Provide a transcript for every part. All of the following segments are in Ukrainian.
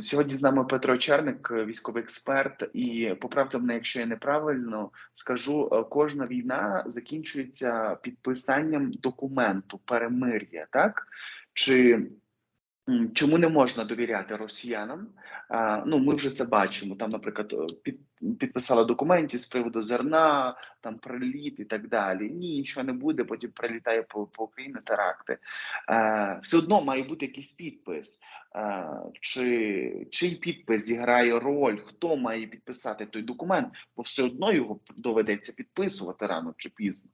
Сьогодні з нами Петро Черник, військовий експерт, і поправте мене, якщо я неправильно скажу, е, кожна війна закінчується підписанням документу перемир'я, так? Чи чому не можна довіряти росіянам? Ну, ми вже це бачимо. Там, наприклад, під, підписали документи з приводу зерна, там приліт і так далі. Ні, нічого не буде. Потім прилітає по, по Україні теракти. Все одно має бути якийсь підпис. Чи чий підпис зіграє роль, хто має підписати той документ, бо все одно його доведеться підписувати рано чи пізно.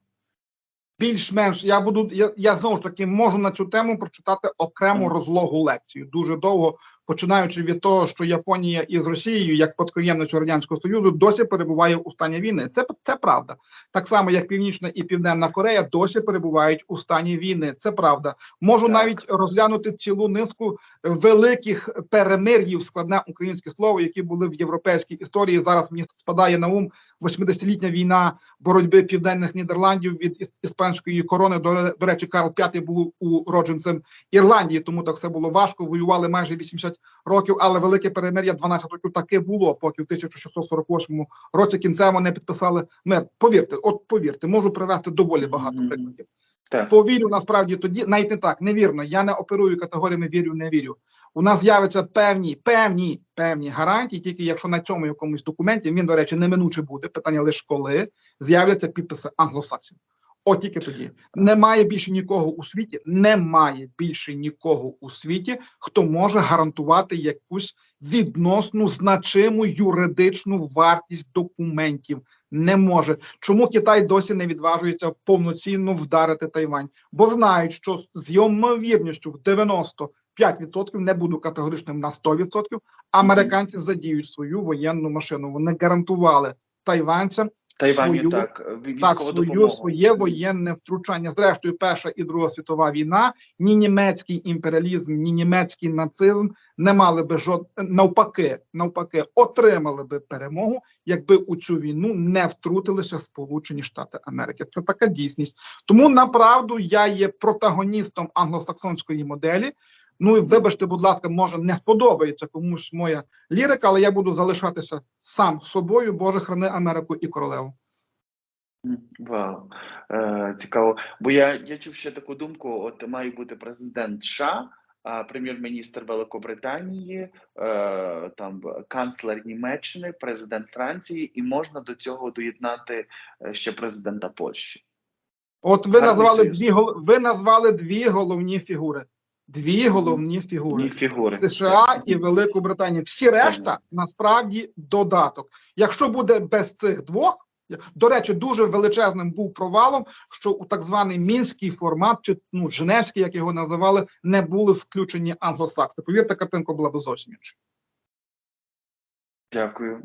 Більш-менш я буду. Я, я знову ж таки можу на цю тему прочитати окрему розлогу лекцію. Дуже довго, починаючи від того, що Японія із Росією, як спадкоємницю радянського союзу, досі перебуває у стані війни. Це це правда. Так само, як Північна і Південна Корея досі перебувають у стані війни. Це правда. Можу Так. навіть розглянути цілу низку великих перемир'їв, складне українське слово, які були в європейській історії. Зараз мені спадає на ум 80-літня війна боротьби південних Нідерландів від іс- іспанської корони. До, до речі, Карл V був уродженцем Ірландії, тому так все було важко. Воювали майже 80 років, але велике перемир'я 12 років таки було, поки в 1648 році кінцево не підписали мир. Повірте, от повірте, можу привести доволі багато прикладів. Так. Повірю насправді тоді, навіть не так, невірно. Я не оперую категоріями вірю, не вірю. У нас з'являться певні, певні, певні гарантії, тільки якщо на цьому якомусь документі він, до речі, неминуче буде. Питання лише коли з'являться підписи англосаксів. От тільки тоді немає більше нікого у світі, немає більше нікого у світі, хто може гарантувати якусь відносну значиму юридичну вартість документів. Не може. Чому Китай досі не відважується повноцінно вдарити Тайвань? Бо знають, що з ймовірністю в 95% не буду категоричним на 100%, американці задіють свою воєнну машину. Вони гарантували тайванцям Тайваню свою- так так, свою, своє воєнне втручання. Зрештою, Перша і Друга світова війна, ні німецький імперіалізм, ні німецький нацизм не мали би жод... навпаки, навпаки, отримали би перемогу, якби у цю війну не втрутилися Сполучені Штати Америки. Це така дійсність. Тому направду я є протагоністом англосаксонської моделі. Ну і вибачте, будь ласка, може не сподобається комусь моя лірика, але я буду залишатися сам собою. Боже, храни Америку і королеву. Вау, е, цікаво. Бо я, я чув ще таку думку: от має бути президент США, прем'єр-міністр Великобританії, е, там канцлер Німеччини, президент Франції, і можна до цього доєднати е, ще президента Польщі. От ви Гарний назвали союз. дві ви назвали дві головні фігури. Дві головні фігури. Фігури. США і Велику Британію. Всі решта насправді додаток. Якщо буде без цих двох, до речі, дуже величезним був провалом, що у так званий мінський формат, чи ну Женевський, як його називали, не були включені англосакси. Повірте, картинка була б зовсім інша. Дякую.